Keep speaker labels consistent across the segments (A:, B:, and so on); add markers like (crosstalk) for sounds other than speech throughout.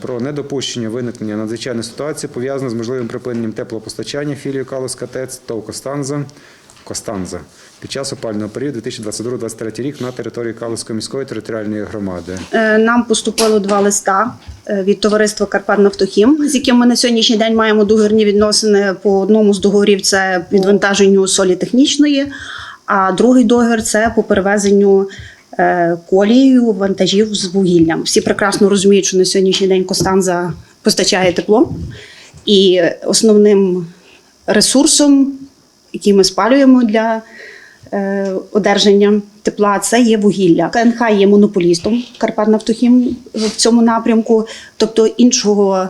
A: про недопущення виникнення надзвичайної ситуації, пов'язаної з можливим припиненням теплопостачання філії Калуська ТЕЦ та Костанза Костанза під час опального періоду 2022-2023 рік на території Калуської міської територіальної громади.
B: Е, Нам поступило два листа е, від товариства Карпатнафтохім, з яким ми на сьогоднішній день маємо договірні відносини. По одному з договорів це відвантаженню солі технічної, а другий договір це по перевезенню колією вантажів з вугіллям. Всі прекрасно розуміють, що на сьогоднішній день Костанза постачає тепло, і основним ресурсом, який ми спалюємо для е, одержання тепла, це є вугілля. КНХ є монополістом Карпатнафтохім в цьому напрямку, тобто іншого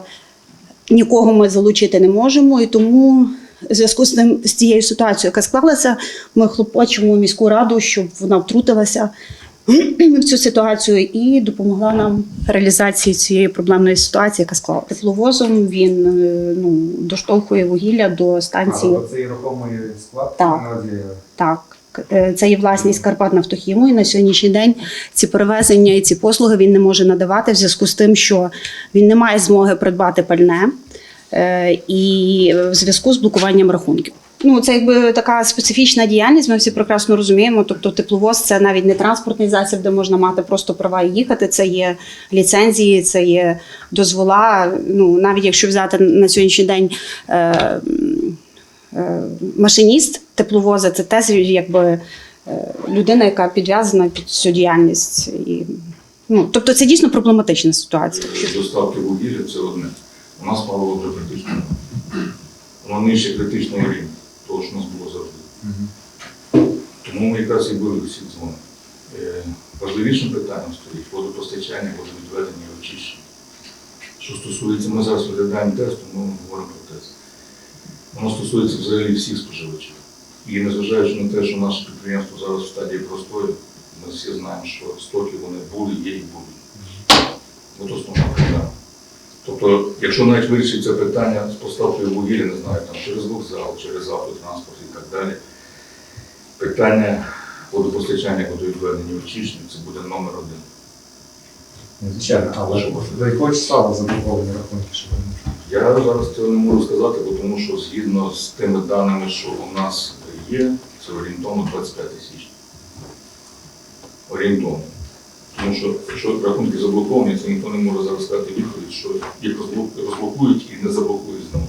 B: нікого ми залучити не можемо, і тому. Зв'язку з тим з цією ситуацією, яка склалася, ми хлопочемо міську раду, щоб вона втрутилася (clears throat) в цю ситуацію і допомогла нам реалізації цієї проблемної ситуації, яка склалася. Тепловозом він е, ну, доштовхує вугілля до станції.
A: це рухомий склад
B: Так. Так, е, це є власність Карпатнафтохіму, і на сьогоднішній день ці перевезення і ці послуги він не може надавати в зв'язку з тим, що він не має змоги придбати пальне е, і в зв'язку з блокуванням рахунків. Ну, це якби така специфічна діяльність. Ми всі прекрасно розуміємо. Тобто, тепловоз це навіть не транспортний засіб, де можна мати просто права їхати. Це є ліцензії, це є дозвола. Ну навіть якщо взяти на сьогоднішній день. Е, е, машиніст тепловоза це теж якби е, людина, яка підв'язана під цю діяльність. І, ну, тобто це дійсно проблематична ситуація.
C: Доставки вугілля це одне. У нас мало вже критично. Воно нижче критичного рівня, того, що у нас було. Тому якраз і були всі дзвони. Е, Важливішим питанням стоїть водопостачання, водовідведення і очищення. Що стосується, ми зараз розглядаємо тест, тому ми говоримо про тест. Воно стосується взагалі всіх споживачів. І незважаючи на те, що наше підприємство зараз в стадії простою, ми всі знаємо, що стоки вони були, є і будуть. От основна проблема. Тобто, якщо навіть вирішиться питання з поставкою вугілля, не знаю, там через вокзал, через автотранспорт і так далі, питання водопостачання, водовідведення очищення це буде номер один.
D: Звичайно, але до якого числа заблоковані рахунки, щоб ви
C: Я зараз цього не можу сказати, бо тому що згідно з тими даними, що у нас є, це орієнтовно 25 січня. Орієнтовно. Тому що якщо рахунки заблоковані, це ніхто не може зараз сказати відповідь, що їх розблокують і не заблокують знову.